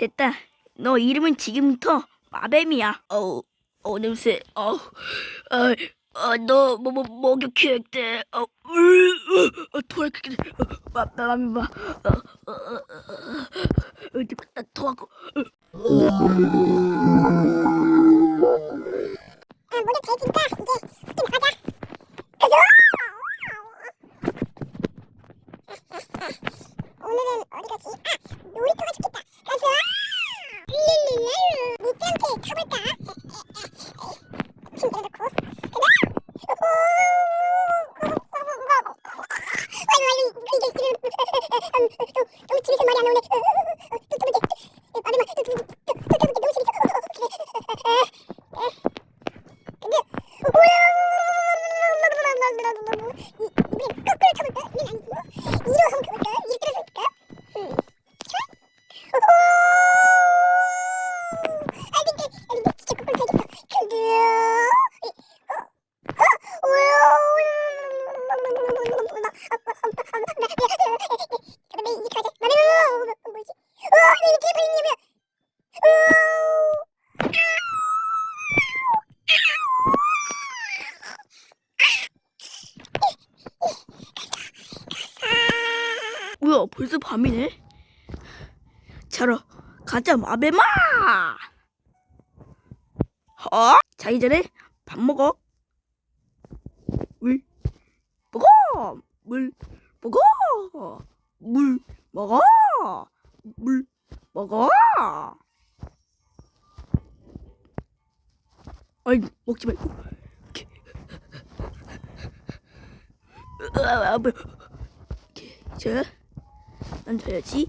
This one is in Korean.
됐다. 너 이름은 지금부터 마뱀이야. 어우, 어 냄새. 어우, 어, 어, 너 뭐 뭐 목욕해야겠대. 어, 으, 어, 어, 토할 게. 마, 마뱀이 봐. 어, 어, 어, 어, 어, 어, 놀이터가 좋겠다. 가자. 릴릴랄루. 미끼한테 타볼까? 힘 내려놓고. 가자. 아유, 아유, 이게, 이게, 너무 집에서 쳐볼까? 이건 아니고 이로 한번 가볼까? 이렇게 해서 볼까? 응. 자, 오호! 아 근데 아 근데 진짜 거꾸로 가야겠다. 근데 어? 어? 근데 이제 가자. 나는 뭐지? 어, 왜 이렇게 보이냐면, 어. 벌써 밤이네. 자러 가자, 마뱀아. 어? 자기 전에 밥 먹어. 물 먹어. 물 먹어. 물 먹어. 물 먹어. 아이 먹지 말고. 으아, 뭐. 자, 앉아야지.